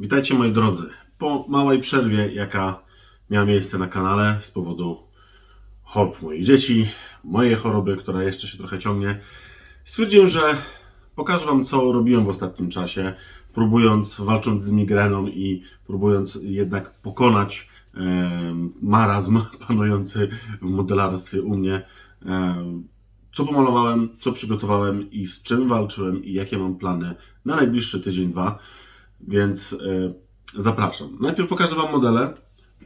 Witajcie moi drodzy. Po małej przerwie, jaka miała miejsce na kanale z powodu chorób moich dzieci, mojej choroby, która jeszcze się trochę ciągnie, stwierdziłem, że pokażę Wam, co robiłem w ostatnim czasie, próbując, walcząc z migreną i próbując jednak pokonać marazm panujący w modelarstwie u mnie. Co pomalowałem, co przygotowałem i z czym walczyłem i jakie mam plany na najbliższy tydzień, dwa. Więc e, zapraszam. Najpierw pokażę Wam modele,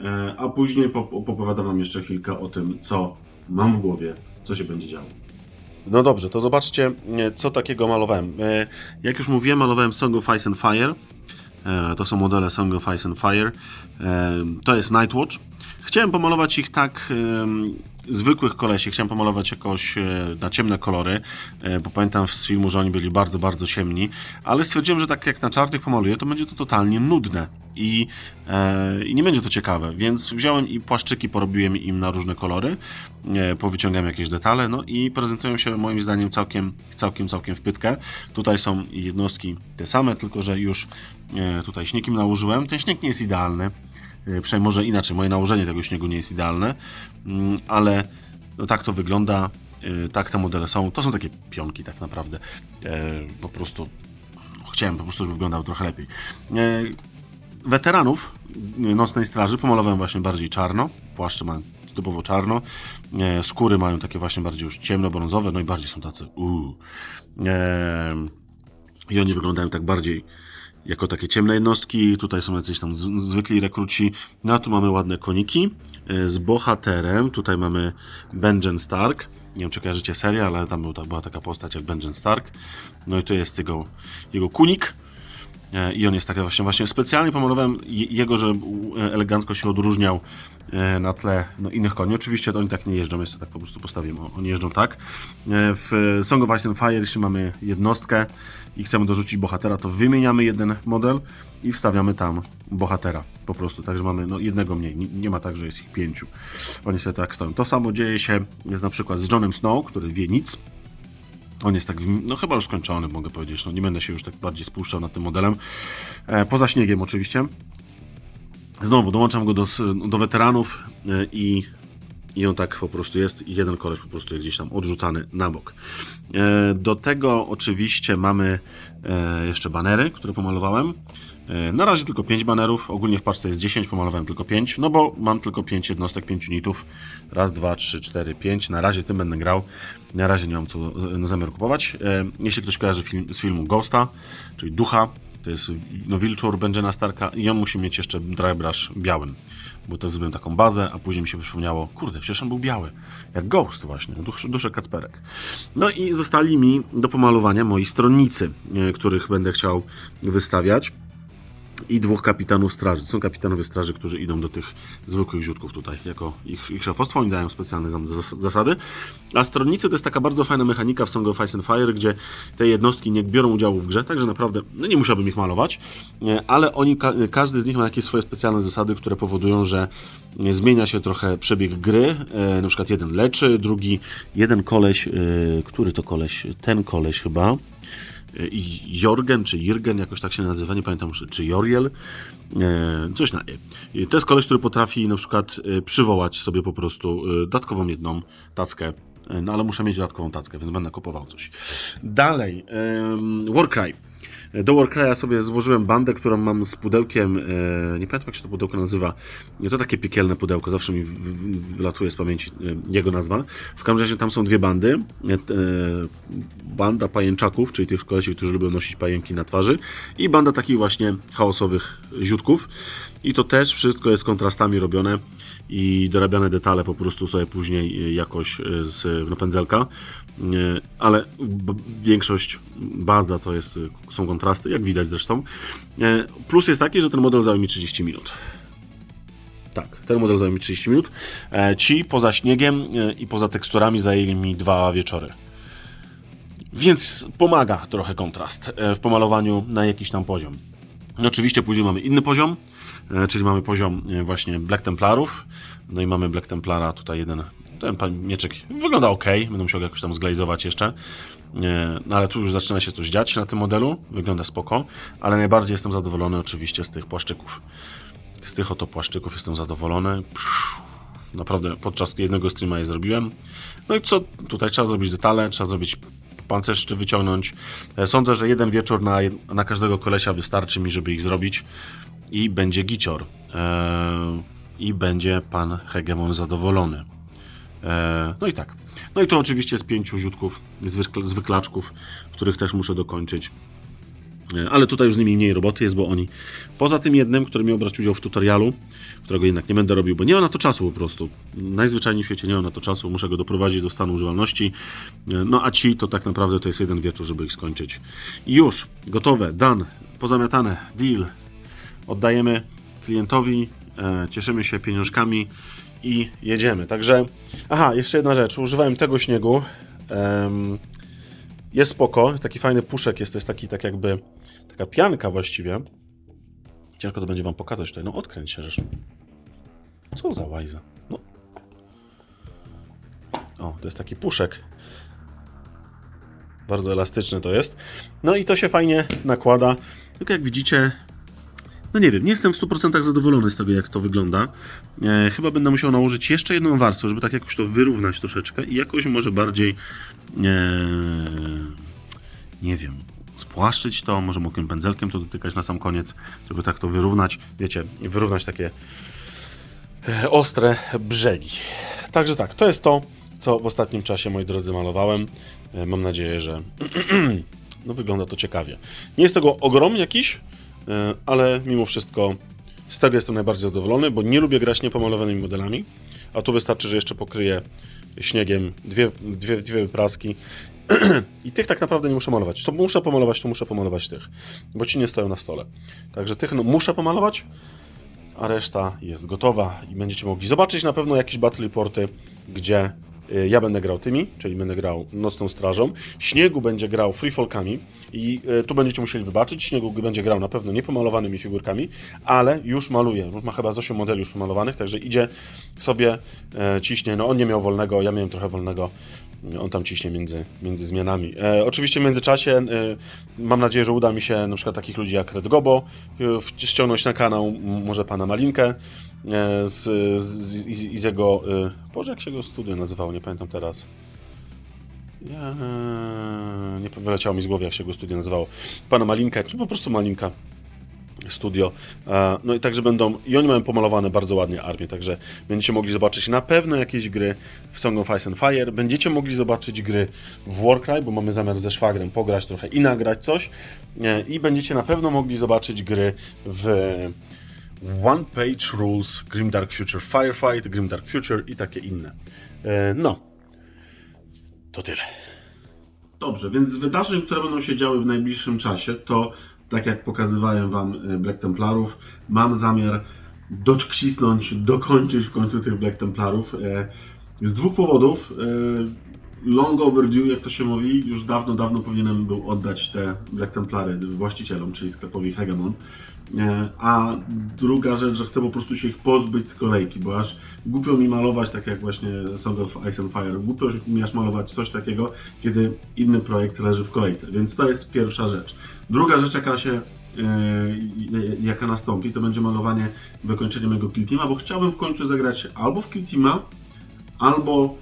e, a później opowiadam Wam jeszcze chwilkę o tym, co mam w głowie, co się będzie działo. No dobrze, to zobaczcie, e, co takiego malowałem. Jak już mówiłem, malowałem Song of Ice and Fire. To są modele Song of Ice and Fire. To jest Nightwatch. Chciałem pomalować ich tak zwykłych kolesi. Chciałem pomalować jakoś e, na ciemne kolory, e, bo pamiętam z filmu, że oni byli bardzo, bardzo ciemni, ale stwierdziłem, że tak jak na czarnych pomaluję, to będzie to totalnie nudne i, e, i nie będzie to ciekawe, więc wziąłem i płaszczyki porobiłem im na różne kolory, e, jakieś detale, no i prezentują się moim zdaniem całkiem, całkiem, całkiem w pytkę. Tutaj są jednostki te same, tylko że już e, tutaj śniegiem nałożyłem. Ten śnieg nie jest idealny, Przynajmniej może inaczej, moje nałożenie tego śniegu nie jest idealne, mm, ale no tak to wygląda, e, tak te modele są. To są takie pionki tak naprawdę. E, Po prostu chciałem po prostu, żeby wyglądały trochę lepiej. E, Weteranów e, Nocnej Straży pomalowałem właśnie bardziej czarno, płaszcze mają typowo czarno, e, skóry mają takie właśnie bardziej już ciemno-brązowe, no i bardziej są tacy uuu. E, I oni wyglądają tak bardziej jako takie ciemne jednostki. Tutaj są jacyś tam zwykli rekruci. No a tu mamy ładne koniki e, z bohaterem. Tutaj mamy Benjen Stark. Nie wiem, czy kojarzycie serię, ale tam był, ta, była taka postać jak Benjen Stark. No i to jest jego, jego kunik. E, I on jest taki właśnie, właśnie specjalnie pomalowałem je- jego, żeby e, elegancko się odróżniał e, na tle no, innych koni. Oczywiście to oni tak nie jeżdżą, jest to tak po prostu postawiłem. Oni jeżdżą tak. W Song of Ice and Fire, jeśli mamy jednostkę i chcemy dorzucić bohatera, to wymieniamy jeden model i wstawiamy tam bohatera. Po prostu, także mamy no, jednego mniej. Nie, nie ma tak, że jest ich pięciu. Oni sobie tak stoją. To samo dzieje się jest na przykład z Johnem Snow, który wie nic. On jest tak, no chyba już skończony, mogę powiedzieć. No, nie będę się już tak bardziej spuszczał nad tym modelem. E, poza śniegiem oczywiście. Znowu dołączam go do, do weteranów e, i, i on tak po prostu jest. I jeden koleś po prostu jest gdzieś tam odrzucany na bok. E, do tego oczywiście mamy e, jeszcze banery, które pomalowałem. E, na razie tylko 5 banerów, ogólnie w paczce jest 10, pomalowałem tylko 5, no bo mam tylko 5 jednostek, 5 unitów. Raz, dwa, trzy, cztery, pięć. Na razie tym będę grał. Na razie nie mam co e, zamiaru kupować. Jeśli ktoś kojarzy film, z filmu Ghosta, czyli Ducha, to jest no, wilczur Benjana Starka i on musi mieć jeszcze drybrush białym. Bo to zrobiłem taką bazę, a później mi się przypomniało, kurde, przecież on był biały. Jak Ghost właśnie, dusz, duszek Kacperek. No i zostali mi do pomalowania moi stronnicy, e, których będę chciał wystawiać i dwóch kapitanów straży. Są kapitanowie straży, którzy idą do tych zwykłych ziutków tutaj, jako ich, ich szefostwo. Oni dają specjalne zasady. A stronnicy to jest taka bardzo fajna mechanika w Song of Ice and Fire, gdzie te jednostki nie biorą udziału w grze, także naprawdę no nie musiałbym ich malować, ale oni, ka- każdy z nich ma jakieś swoje specjalne zasady, które powodują, że zmienia się trochę przebieg gry. E, Na przykład jeden leczy, drugi, jeden koleś, e, który to koleś? Ten koleś chyba. Jorgen czy Jirgen, jakoś tak się nazywa, nie pamiętam, czy Joriel, e, coś na E. To jest koleś, który potrafi na przykład e, przywołać sobie po prostu e, dodatkową jedną tackę, no ale muszę mieć dodatkową tackę, więc będę kupował coś. Dalej, Warcry. Do Warcry'a sobie złożyłem bandę, którą mam z pudełkiem, e, nie pamiętam jak się to pudełko nazywa, to takie piekielne pudełko, zawsze mi wylatuje z pamięci e, jego nazwa. W każdym razie tam są dwie bandy. E, e, Banda pajęczaków, czyli tych kolesi, którzy lubią nosić pajęki na twarzy i banda takich właśnie chaosowych ziutków. I to też wszystko jest kontrastami robione i dorabiane detale po prostu sobie później e, jakoś e, z. E, Ale b- większość, baza to jest, są kontrasty, jak widać zresztą. Plus jest taki, że ten model zajął mi 30 minut. Tak, ten model zajął mi 30 minut. Ci poza śniegiem i poza teksturami zajęli mi dwa wieczory. Więc pomaga trochę kontrast w pomalowaniu na jakiś tam poziom. No oczywiście później mamy inny poziom, e, czyli mamy poziom e, właśnie Black Templarów. No i mamy Black Templara, tutaj jeden, ten pan mieczek wygląda ok, będę musiał jakoś tam zglajzować jeszcze. E, No ale tu już zaczyna się coś dziać na tym modelu, wygląda spoko, ale najbardziej jestem zadowolony oczywiście z tych płaszczyków. Z tych oto płaszczyków jestem zadowolony. Naprawdę podczas jednego streama je zrobiłem. No i co tutaj trzeba zrobić detale, trzeba zrobić pancerz wyciągnąć. E, Sądzę, że jeden wieczór na, na każdego kolesia wystarczy mi, żeby ich zrobić i będzie gicior. Eee, I będzie pan Hegemon zadowolony. Eee, no i tak. No i to oczywiście z pięciu źródków, zwykl- zwyklaczków, których też muszę dokończyć. E, Ale tutaj już z nimi mniej roboty jest, bo oni poza tym jednym, który miał brać udział w tutorialu, którego jednak nie będę robił, bo nie ma na to czasu po prostu. Najzwyczajniej w świecie nie ma na to czasu, muszę go doprowadzić do stanu używalności. E, No a ci to tak naprawdę to jest jeden wieczór, żeby ich skończyć. I już, gotowe, done, pozamiatane, deal. Oddajemy klientowi, e, cieszymy się pieniążkami i jedziemy. Także, aha, jeszcze jedna rzecz, używałem tego śniegu. Em, jest spoko, taki fajny puszek jest, to jest taki tak jakby, taka pianka właściwie. Ciężko to będzie wam pokazać tutaj, no odkręć się, żeż. Co za łajza, no. O, to jest taki puszek. Bardzo elastyczny to jest. No i to się fajnie nakłada. Tylko jak widzicie, no nie wiem, nie jestem w 100% zadowolony z tego, jak to wygląda. E, chyba będę musiał nałożyć jeszcze jedną warstwę, żeby tak jakoś to wyrównać troszeczkę i jakoś może bardziej, e, nie wiem, spłaszczyć to, może mokrym pędzelkiem to dotykać na sam koniec, żeby tak to wyrównać, wiecie, wyrównać takie e, ostre brzegi. Także tak, to jest to, co w ostatnim czasie, moi drodzy, malowałem. E, Mam nadzieję, że no, wygląda to ciekawie. Nie jest tego ogrom jakiś, ale mimo wszystko z tego jestem najbardziej zadowolony, bo nie lubię grać niepomalowanymi modelami, a tu wystarczy, że jeszcze pokryję śniegiem dwie, dwie, dwie wypraski i tych tak naprawdę nie muszę malować. Co muszę pomalować, to muszę pomalować tych, bo ci nie stoją na stole. Także tych no, muszę pomalować, a reszta jest gotowa i będziecie mogli zobaczyć na pewno jakieś battle reporty, gdzie ja będę grał tymi, czyli będę grał Nocną Strażą, Śniegu będzie grał freefalkami i y, tu będziecie musieli wybaczyć, Śniegu będzie grał na pewno niepomalowanymi figurkami, ale już maluje, ma chyba z 8 modeli już pomalowanych, także idzie sobie, e, ciśnie, no on nie miał wolnego, ja miałem trochę wolnego, on tam ciśnie między, między zmianami. E, oczywiście w międzyczasie e, mam nadzieję, że uda mi się na przykład takich ludzi jak Red Gobo e, ściągnąć na kanał, może pana Malinkę e, z, z, z, z jego... E, Boże, jak się jego studio nazywało, nie pamiętam teraz. Ja, e, nie wyleciało mi z głowy, jak się jego studio nazywało. Pana Malinkę, czy po prostu Malinka studio. E, No i także będą, i oni mają pomalowane bardzo ładnie armię, także będziecie mogli zobaczyć na pewno jakieś gry w Song of Ice and Fire, będziecie mogli zobaczyć gry w Warcry, bo mamy zamiar ze szwagrem pograć trochę i nagrać coś E, i będziecie na pewno mogli zobaczyć gry w One Page Rules, Grimdark Future Firefight, Grimdark Future i takie inne. E, No, to tyle. Dobrze, więc z wydarzeń, które będą się działy w najbliższym czasie, to tak jak pokazywałem Wam y, Black Templarów, mam zamiar docisnąć, dokończyć w końcu tych Black Templarów. e, Z dwóch powodów. Long overdue, jak to się mówi, już dawno, dawno powinienem był oddać te Black Templary właścicielom, czyli sklepowi Hegemon. E, A druga rzecz, że chcę po prostu się ich pozbyć z kolejki, bo aż głupio mi malować, tak jak właśnie Song of Ice and Fire, głupio mi aż malować coś takiego, kiedy inny projekt leży w kolejce, więc to jest pierwsza rzecz. Druga rzecz, jaka się e, jaka nastąpi, to będzie malowanie, wykończenie mojego Kill Teama, bo chciałbym w końcu zagrać albo w Kill Teama, albo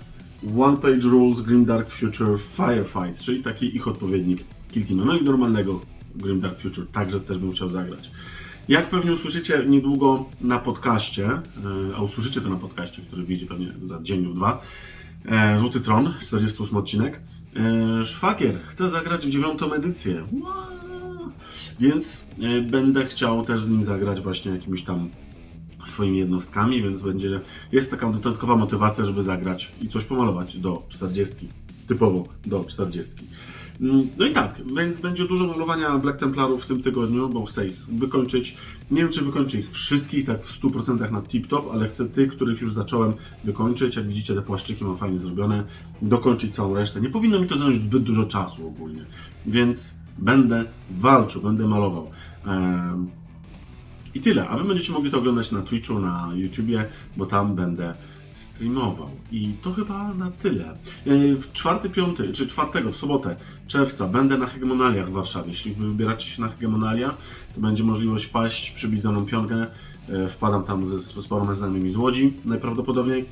One Page Rules Grimdark Future Firefight, czyli taki ich odpowiednik Kill Teama, no i normalnego Grimdark Future, także też bym chciał zagrać. Jak pewnie usłyszycie niedługo na podcaście, e, a usłyszycie to na podcaście, który wyjdzie pewnie za dzień lub dwa, e, Złoty Tron, 48 odcinek, e, Szwagier chce zagrać w dziewiątą edycję. Więc będę chciał też z nim zagrać właśnie jakimiś tam swoimi jednostkami, więc będzie, jest taka dodatkowa motywacja, żeby zagrać i coś pomalować do 40, typowo do 40. Mm, No i tak, więc będzie dużo malowania Black Templarów w tym tygodniu, bo chcę ich wykończyć. Nie wiem, czy wykończę ich wszystkich tak w 100% na tip-top, ale chcę tych, których już zacząłem wykończyć. Jak widzicie, te płaszczyki mam fajnie zrobione. Dokończyć całą resztę. Nie powinno mi to zająć zbyt dużo czasu ogólnie, więc będę walczył, będę malował. I tyle. A wy będziecie mogli to oglądać na Twitchu, na YouTubie, bo tam będę streamował. I to chyba na tyle. Yy, W czwarty, piąty, czy czwartego, w sobotę czerwca będę na Hegemonaliach w Warszawie. Jeśli wy wybieracie się na Hegemonalia, to będzie możliwość paść, przybić za mną piątkę. Yy, Wpadam tam ze, z paroma znajomymi z Łodzi najprawdopodobniej.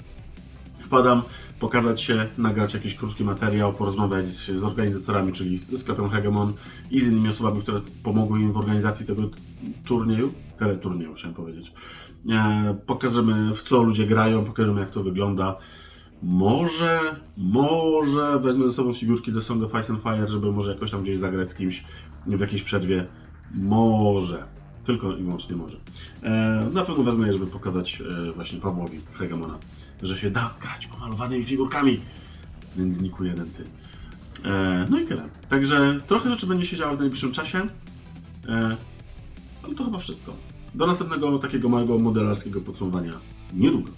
Wpadam, pokazać się, nagrać jakiś krótki materiał, porozmawiać z organizatorami, czyli ze sklepem Hegemon i z innymi osobami, które pomogły im w organizacji tego turnieju, teleturnieju chciałem powiedzieć. E, pokażemy w co ludzie grają, pokażemy jak to wygląda. Może, może wezmę ze sobą figurki do Song of Ice and Fire, żeby może jakoś tam gdzieś zagrać z kimś w jakiejś przerwie. Może. Tylko i wyłącznie może. E, na pewno wezmę je, żeby pokazać e, właśnie Pawłowi z Hegemona, że się da grać pomalowanymi figurkami. Więc znikł jeden ty. No i tyle. Także trochę rzeczy będzie się działo w najbliższym czasie. Ale to chyba wszystko. Do następnego takiego małego modelarskiego podsumowania niedługo.